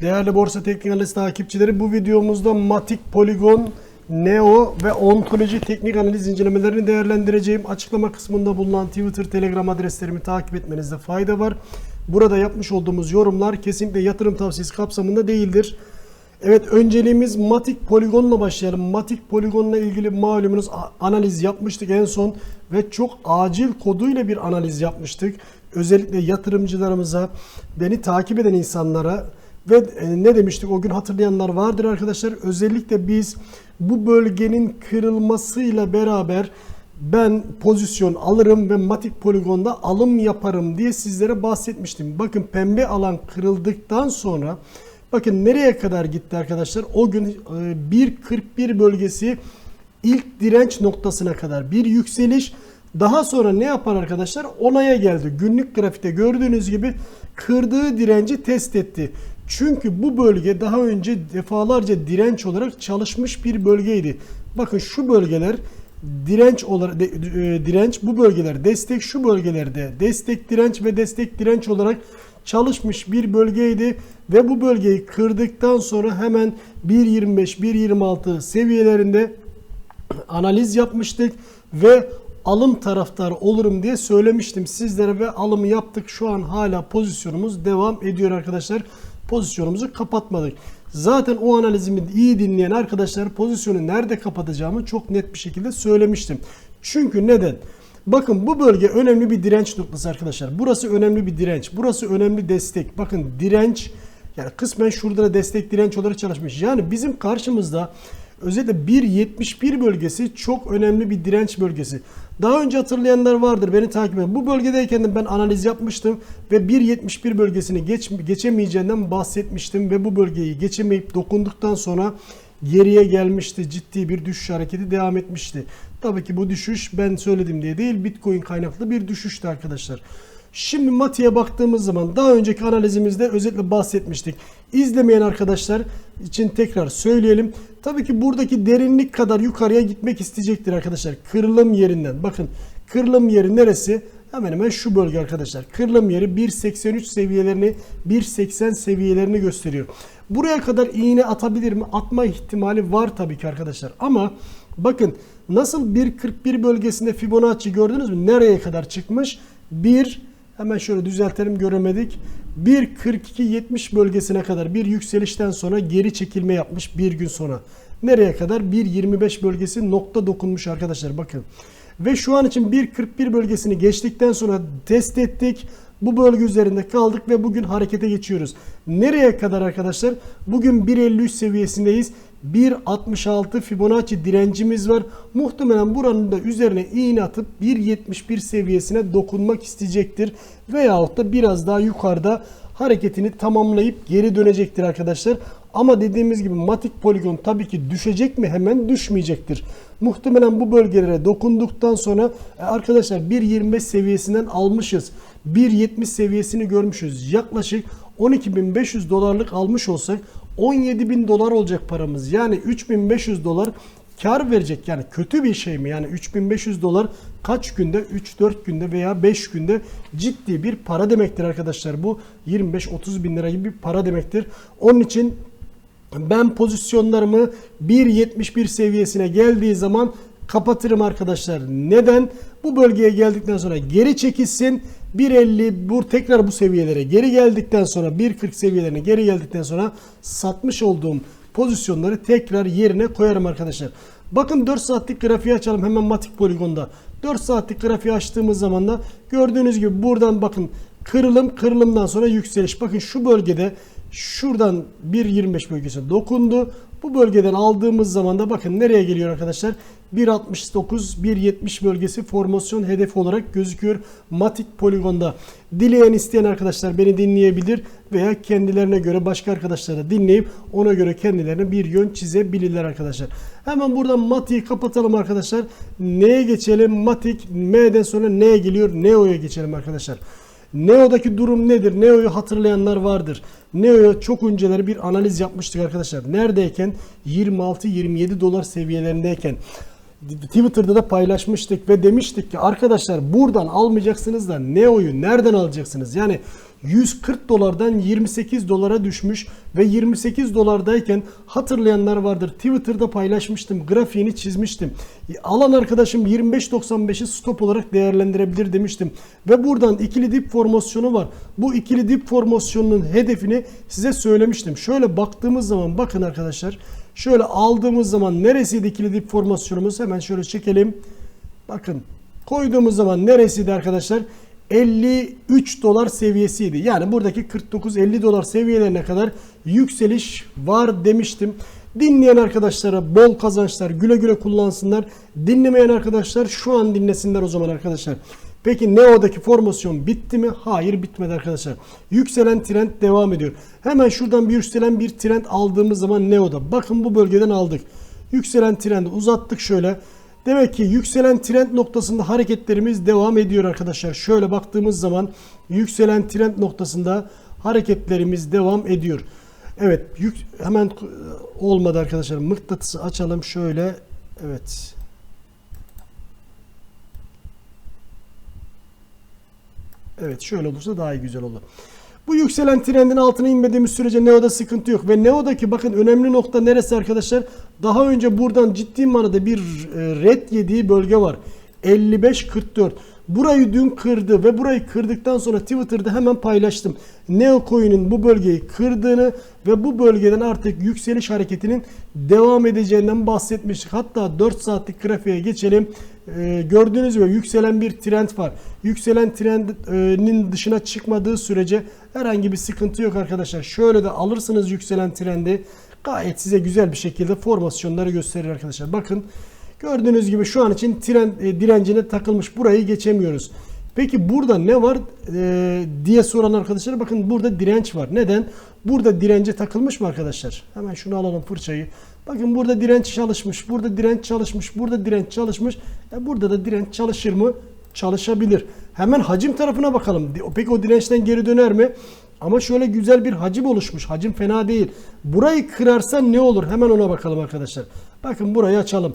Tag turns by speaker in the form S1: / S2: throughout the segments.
S1: Değerli Borsa Teknik Analiz takipçileri bu videomuzda Matic, Polygon, Neo ve Ontoloji teknik analiz incelemelerini değerlendireceğim. Açıklama kısmında bulunan Twitter, Telegram adreslerimi takip etmenizde fayda var. Burada yapmış olduğumuz yorumlar kesinlikle yatırım tavsiyesi kapsamında değildir. Evet önceliğimiz Matic Polygon'la başlayalım. Matic Polygon'la ilgili malumunuz analiz yapmıştık en son ve çok acil koduyla bir analiz yapmıştık. Özellikle yatırımcılarımıza, beni takip eden insanlara ve e, ne demiştik o gün hatırlayanlar vardır arkadaşlar. Özellikle biz bu bölgenin kırılmasıyla beraber ben pozisyon alırım ve Matic Polygon'da alım yaparım diye sizlere bahsetmiştim. Bakın pembe alan kırıldıktan sonra bakın nereye kadar gitti arkadaşlar? O gün e, 1.41 bölgesi ilk direnç noktasına kadar bir yükseliş. Daha sonra ne yapar arkadaşlar? Onaya geldi. Günlük grafikte gördüğünüz gibi kırdığı direnci test etti. Çünkü bu bölge daha önce defalarca direnç olarak çalışmış bir bölgeydi. Bakın şu bölgeler direnç olarak e, direnç bu bölgeler destek şu bölgelerde destek direnç ve destek direnç olarak çalışmış bir bölgeydi ve bu bölgeyi kırdıktan sonra hemen 1.25 1.26 seviyelerinde analiz yapmıştık ve alım taraftarı olurum diye söylemiştim sizlere ve alımı yaptık. Şu an hala pozisyonumuz devam ediyor arkadaşlar. Pozisyonumuzu kapatmadık. Zaten o analizimi iyi dinleyen arkadaşlar pozisyonu nerede kapatacağımı çok net bir şekilde söylemiştim. Çünkü neden? Bakın bu bölge önemli bir direnç noktası arkadaşlar. Burası önemli bir direnç. Burası önemli destek. Bakın direnç yani kısmen şurada da destek direnç olarak çalışmış. Yani bizim karşımızda özellikle 1.71 bölgesi çok önemli bir direnç bölgesi. Daha önce hatırlayanlar vardır beni takip eden. Bu bölgedeyken de ben analiz yapmıştım ve 1.71 bölgesini geç, geçemeyeceğinden bahsetmiştim ve bu bölgeyi geçemeyip dokunduktan sonra geriye gelmişti. Ciddi bir düşüş hareketi devam etmişti. Tabii ki bu düşüş ben söyledim diye değil Bitcoin kaynaklı bir düşüştü arkadaşlar. Şimdi Mati'ye baktığımız zaman daha önceki analizimizde özetle bahsetmiştik. İzlemeyen arkadaşlar için tekrar söyleyelim. Tabii ki buradaki derinlik kadar yukarıya gitmek isteyecektir arkadaşlar. Kırılım yerinden. Bakın kırılım yeri neresi? Hemen hemen şu bölge arkadaşlar. Kırılım yeri 1.83 seviyelerini 1.80 seviyelerini gösteriyor. Buraya kadar iğne atabilir mi? Atma ihtimali var tabii ki arkadaşlar. Ama bakın nasıl 1.41 bölgesinde Fibonacci gördünüz mü? Nereye kadar çıkmış? 1 Hemen şöyle düzeltelim göremedik. 1.42.70 bölgesine kadar bir yükselişten sonra geri çekilme yapmış bir gün sonra. Nereye kadar? 1.25 bölgesi nokta dokunmuş arkadaşlar bakın. Ve şu an için 1.41 bölgesini geçtikten sonra test ettik. Bu bölge üzerinde kaldık ve bugün harekete geçiyoruz. Nereye kadar arkadaşlar? Bugün 1.53 seviyesindeyiz. 1.66 Fibonacci direncimiz var. Muhtemelen buranın da üzerine iğne atıp 1.71 seviyesine dokunmak isteyecektir. Veyahut da biraz daha yukarıda hareketini tamamlayıp geri dönecektir arkadaşlar. Ama dediğimiz gibi Matic Polygon tabii ki düşecek mi? Hemen düşmeyecektir. Muhtemelen bu bölgelere dokunduktan sonra e, arkadaşlar 1.25 seviyesinden almışız. 1.70 seviyesini görmüşüz. Yaklaşık 12.500 dolarlık almış olsak 17.000 dolar olacak paramız. Yani 3.500 dolar kar verecek. Yani kötü bir şey mi? Yani 3500 dolar kaç günde? 3-4 günde veya 5 günde ciddi bir para demektir arkadaşlar. Bu 25-30 bin lira gibi bir para demektir. Onun için ben pozisyonlarımı 1.71 seviyesine geldiği zaman kapatırım arkadaşlar. Neden? Bu bölgeye geldikten sonra geri çekilsin. 1.50 bu tekrar bu seviyelere geri geldikten sonra 1.40 seviyelerine geri geldikten sonra satmış olduğum pozisyonları tekrar yerine koyarım arkadaşlar. Bakın 4 saatlik grafiği açalım hemen Matic Polygon'da. 4 saatlik grafiği açtığımız zaman da gördüğünüz gibi buradan bakın kırılım kırılımdan sonra yükseliş. Bakın şu bölgede şuradan 1.25 bölgesine dokundu. Bu bölgeden aldığımız zaman da bakın nereye geliyor arkadaşlar? 1.69 1.70 bölgesi formasyon hedefi olarak gözüküyor Matic Polygon'da. Dileyen isteyen arkadaşlar beni dinleyebilir veya kendilerine göre başka arkadaşları dinleyip ona göre kendilerine bir yön çizebilirler arkadaşlar. Hemen buradan Matic'i kapatalım arkadaşlar. Neye geçelim? Matic M'den sonra neye geliyor? Neo'ya geçelim arkadaşlar. Neo'daki durum nedir? Neo'yu hatırlayanlar vardır. Neo'ya çok önceleri bir analiz yapmıştık arkadaşlar. Neredeyken 26-27 dolar seviyelerindeyken Twitter'da da paylaşmıştık ve demiştik ki arkadaşlar buradan almayacaksınız da Neo'yu nereden alacaksınız? Yani 140 dolardan 28 dolara düşmüş ve 28 dolardayken hatırlayanlar vardır. Twitter'da paylaşmıştım. Grafiğini çizmiştim. Alan arkadaşım 25.95'i stop olarak değerlendirebilir demiştim. Ve buradan ikili dip formasyonu var. Bu ikili dip formasyonunun hedefini size söylemiştim. Şöyle baktığımız zaman bakın arkadaşlar. Şöyle aldığımız zaman neresiydi ikili dip formasyonumuz? Hemen şöyle çekelim. Bakın koyduğumuz zaman neresiydi arkadaşlar? 53 dolar seviyesiydi. Yani buradaki 49-50 dolar seviyelerine kadar yükseliş var demiştim. Dinleyen arkadaşlara bol kazançlar, güle güle kullansınlar. Dinlemeyen arkadaşlar şu an dinlesinler o zaman arkadaşlar. Peki Neo'daki formasyon bitti mi? Hayır bitmedi arkadaşlar. Yükselen trend devam ediyor. Hemen şuradan bir yükselen bir trend aldığımız zaman Neo'da. Bakın bu bölgeden aldık. Yükselen trendi uzattık şöyle. Demek ki yükselen trend noktasında hareketlerimiz devam ediyor arkadaşlar. Şöyle baktığımız zaman yükselen trend noktasında hareketlerimiz devam ediyor. Evet yük, hemen olmadı arkadaşlar. Mıknatısı açalım şöyle. Evet. Evet şöyle olursa daha iyi güzel olur. Bu yükselen trendin altına inmediğimiz sürece Neo'da sıkıntı yok. Ve Neo'daki bakın önemli nokta neresi arkadaşlar? Daha önce buradan ciddi manada bir e, red yediği bölge var. 55.44. Burayı dün kırdı ve burayı kırdıktan sonra Twitter'da hemen paylaştım. Neo Coin'in bu bölgeyi kırdığını ve bu bölgeden artık yükseliş hareketinin devam edeceğinden bahsetmiştik. Hatta 4 saatlik grafiğe geçelim. Ee, gördüğünüz gibi yükselen bir trend var. Yükselen trendin dışına çıkmadığı sürece herhangi bir sıkıntı yok arkadaşlar. Şöyle de alırsınız yükselen trendi gayet size güzel bir şekilde formasyonları gösterir arkadaşlar. Bakın gördüğünüz gibi şu an için tren, e, direncine takılmış. Burayı geçemiyoruz. Peki burada ne var e, diye soran arkadaşlar bakın burada direnç var. Neden? Burada dirence takılmış mı arkadaşlar? Hemen şunu alalım fırçayı. Bakın burada direnç çalışmış, burada direnç çalışmış, burada direnç çalışmış. E burada da direnç çalışır mı? Çalışabilir. Hemen hacim tarafına bakalım. Peki o dirençten geri döner mi? Ama şöyle güzel bir hacim oluşmuş. Hacim fena değil. Burayı kırarsa ne olur? Hemen ona bakalım arkadaşlar. Bakın burayı açalım.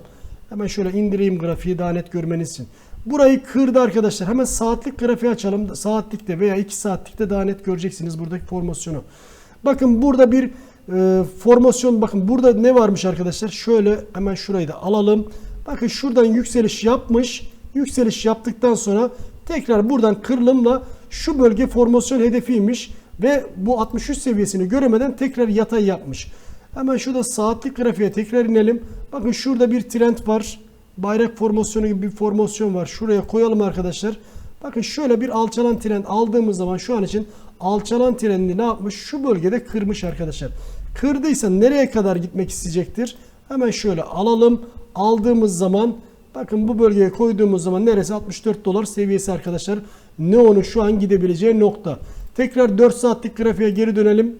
S1: Hemen şöyle indireyim grafiği daha net görmeniz için. Burayı kırdı arkadaşlar. Hemen saatlik grafiği açalım. Saatlikte veya 2 saatlikte daha net göreceksiniz buradaki formasyonu. Bakın burada bir e, formasyon bakın burada ne varmış arkadaşlar? Şöyle hemen şurayı da alalım. Bakın şuradan yükseliş yapmış. Yükseliş yaptıktan sonra tekrar buradan kırılımla şu bölge formasyon hedefiymiş ve bu 63 seviyesini göremeden tekrar yatay yapmış. Hemen şurada saatlik grafiğe tekrar inelim. Bakın şurada bir trend var. Bayrak formasyonu gibi bir formasyon var. Şuraya koyalım arkadaşlar. Bakın şöyle bir alçalan trend aldığımız zaman şu an için alçalan trendi ne yapmış? Şu bölgede kırmış arkadaşlar. Kırdıysa nereye kadar gitmek isteyecektir? Hemen şöyle alalım. Aldığımız zaman bakın bu bölgeye koyduğumuz zaman neresi 64 dolar seviyesi arkadaşlar. Neo'nun şu an gidebileceği nokta. Tekrar 4 saatlik grafiğe geri dönelim.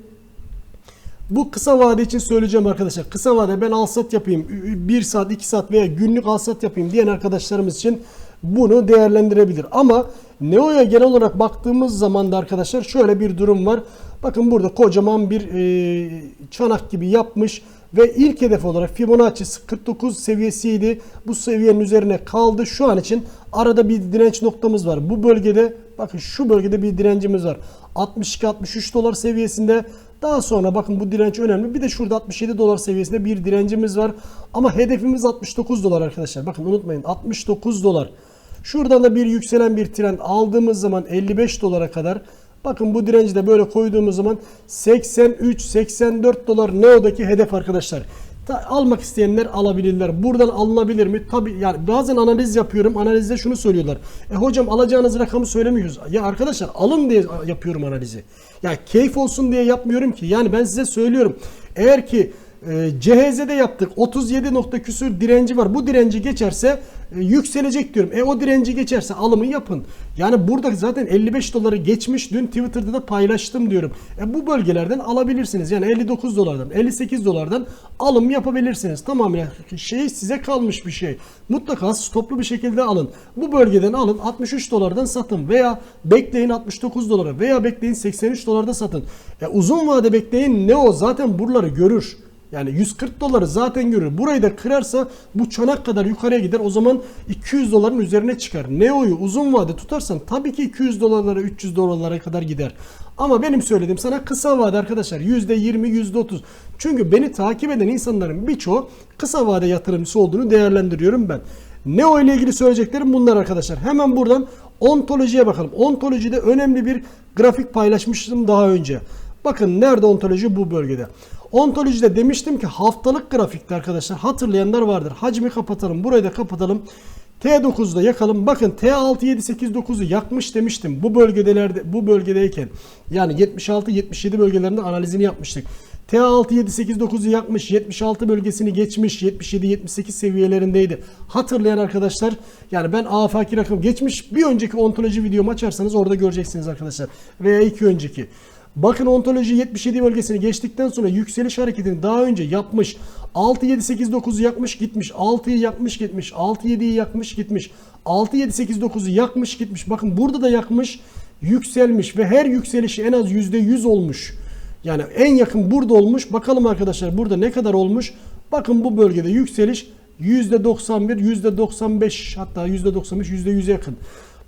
S1: Bu kısa vade için söyleyeceğim arkadaşlar. Kısa vade ben alsat yapayım. 1 saat, 2 saat veya günlük alsat yapayım diyen arkadaşlarımız için bunu değerlendirebilir. Ama Neo'ya genel olarak baktığımız zaman da arkadaşlar şöyle bir durum var. Bakın burada kocaman bir e, çanak gibi yapmış ve ilk hedef olarak Fibonacci 49 seviyesiydi. Bu seviyenin üzerine kaldı. Şu an için arada bir direnç noktamız var. Bu bölgede bakın şu bölgede bir direncimiz var. 62-63 dolar seviyesinde. Daha sonra bakın bu direnç önemli. Bir de şurada 67 dolar seviyesinde bir direncimiz var. Ama hedefimiz 69 dolar arkadaşlar. Bakın unutmayın 69 dolar. Şuradan da bir yükselen bir trend aldığımız zaman 55 dolara kadar bakın bu direnci de böyle koyduğumuz zaman 83-84 dolar Neo'daki hedef arkadaşlar. Ta, almak isteyenler alabilirler. Buradan alınabilir mi? Tabi yani bazen analiz yapıyorum. Analizde şunu söylüyorlar. E hocam alacağınız rakamı söylemiyoruz. Ya arkadaşlar alın diye yapıyorum analizi. Ya keyif olsun diye yapmıyorum ki. Yani ben size söylüyorum. Eğer ki e, CHZ'de yaptık. 37 nokta küsür direnci var. Bu direnci geçerse e, yükselecek diyorum. E o direnci geçerse alımı yapın. Yani burada zaten 55 doları geçmiş. Dün Twitter'da da paylaştım diyorum. E bu bölgelerden alabilirsiniz. Yani 59 dolardan, 58 dolardan alım yapabilirsiniz. Tamamen şey size kalmış bir şey. Mutlaka stoplu bir şekilde alın. Bu bölgeden alın 63 dolardan satın veya bekleyin 69 dolara veya bekleyin 83 dolarda satın. E uzun vade bekleyin ne o zaten buraları görür. Yani 140 doları zaten görür. Burayı da kırarsa bu çanak kadar yukarıya gider. O zaman 200 doların üzerine çıkar. Neo'yu uzun vade tutarsan tabii ki 200 dolarlara 300 dolarlara kadar gider. Ama benim söylediğim sana kısa vade arkadaşlar %20 %30. Çünkü beni takip eden insanların birçoğu kısa vade yatırımcısı olduğunu değerlendiriyorum ben. Neo ile ilgili söyleyeceklerim bunlar arkadaşlar. Hemen buradan ontolojiye bakalım. Ontolojide önemli bir grafik paylaşmıştım daha önce. Bakın nerede ontoloji bu bölgede. Ontolojide demiştim ki haftalık grafikte arkadaşlar hatırlayanlar vardır. Hacmi kapatalım. Burayı da kapatalım. T9'da yakalım. Bakın T6 7 8 9'u yakmış demiştim. Bu bölgelerde bu bölgedeyken yani 76 77 bölgelerinde analizini yapmıştık. T6 7 8 9'u yakmış. 76 bölgesini geçmiş. 77 78 seviyelerindeydi. Hatırlayan arkadaşlar yani ben afaki rakam geçmiş bir önceki ontoloji videomu açarsanız orada göreceksiniz arkadaşlar. Veya iki önceki. Bakın ontoloji 77 bölgesini geçtikten sonra yükseliş hareketini daha önce yapmış. 6 7 8 9'u yakmış gitmiş. 6'yı yakmış gitmiş. 6 7'yi yakmış gitmiş. 6 7 8 9'u yakmış gitmiş. Bakın burada da yakmış, yükselmiş ve her yükselişi en az %100 olmuş. Yani en yakın burada olmuş. Bakalım arkadaşlar burada ne kadar olmuş? Bakın bu bölgede yükseliş %91, %95 hatta %95, %100'e yakın.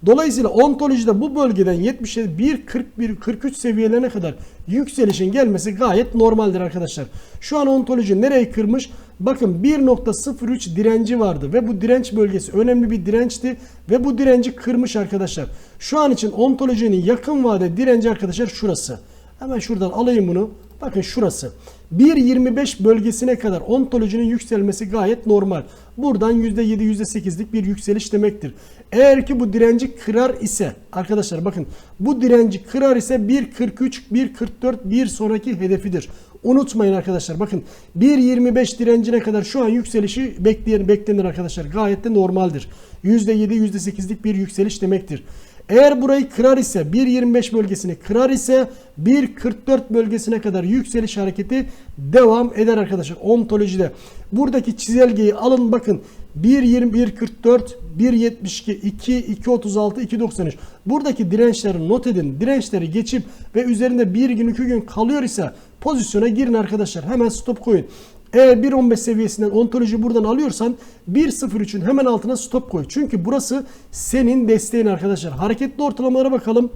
S1: Dolayısıyla ontolojide bu bölgeden 70'e 1 41 43 seviyelerine kadar yükselişin gelmesi gayet normaldir arkadaşlar. Şu an ontoloji nereyi kırmış? Bakın 1.03 direnci vardı ve bu direnç bölgesi önemli bir dirençti ve bu direnci kırmış arkadaşlar. Şu an için ontolojinin yakın vade direnci arkadaşlar şurası. Hemen şuradan alayım bunu. Bakın şurası. 1.25 bölgesine kadar ontolojinin yükselmesi gayet normal. Buradan %7 %8'lik bir yükseliş demektir. Eğer ki bu direnci kırar ise arkadaşlar bakın bu direnci kırar ise 1.43 1.44 bir sonraki hedefidir. Unutmayın arkadaşlar bakın 1.25 direncine kadar şu an yükselişi bekleyen beklenir arkadaşlar. Gayet de normaldir. %7 %8'lik bir yükseliş demektir. Eğer burayı kırar ise 1.25 bölgesini kırar ise 1.44 bölgesine kadar yükseliş hareketi devam eder arkadaşlar ontolojide. Buradaki çizelgeyi alın bakın 1.20 1.44 1.72 2 2.36 2.93 buradaki dirençleri not edin. Dirençleri geçip ve üzerinde bir gün iki gün kalıyor ise pozisyona girin arkadaşlar. Hemen stop koyun. Eğer 1.15 seviyesinden ontoloji buradan alıyorsan 1.03'ün hemen altına stop koy. Çünkü burası senin desteğin arkadaşlar. Hareketli ortalamalara bakalım.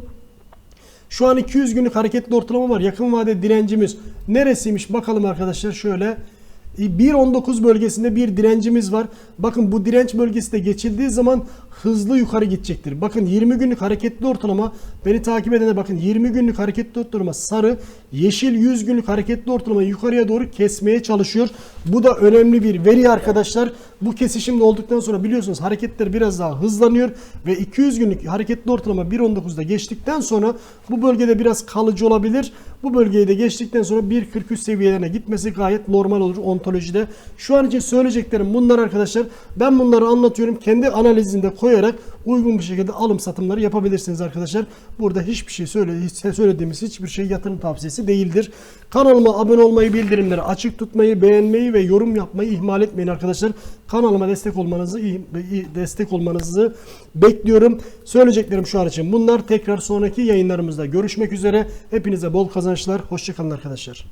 S1: Şu an 200 günlük hareketli ortalama var. Yakın vade direncimiz neresiymiş bakalım arkadaşlar şöyle. 1.19 bölgesinde bir direncimiz var. Bakın bu direnç bölgesi de geçildiği zaman hızlı yukarı gidecektir. Bakın 20 günlük hareketli ortalama beni takip edene bakın 20 günlük hareketli ortalama sarı, yeşil 100 günlük hareketli ortalama yukarıya doğru kesmeye çalışıyor. Bu da önemli bir veri arkadaşlar. Bu kesişimde olduktan sonra biliyorsunuz hareketler biraz daha hızlanıyor ve 200 günlük hareketli ortalama 1.19'da geçtikten sonra bu bölgede biraz kalıcı olabilir. Bu bölgeyi de geçtikten sonra 1.43 seviyelerine gitmesi gayet normal olur ontolojide. Şu an için söyleyeceklerim bunlar arkadaşlar. Ben bunları anlatıyorum. Kendi analizinde koyarak uygun bir şekilde alım satımları yapabilirsiniz arkadaşlar. Burada hiçbir şey söyle, söylediğimiz hiçbir şey yatırım tavsiyesi değildir. Kanalıma abone olmayı, bildirimleri açık tutmayı, beğenmeyi ve yorum yapmayı ihmal etmeyin arkadaşlar. Kanalıma destek olmanızı destek olmanızı bekliyorum. Söyleyeceklerim şu an için bunlar. Tekrar sonraki yayınlarımızda görüşmek üzere. Hepinize bol kazançlar. Hoşçakalın arkadaşlar.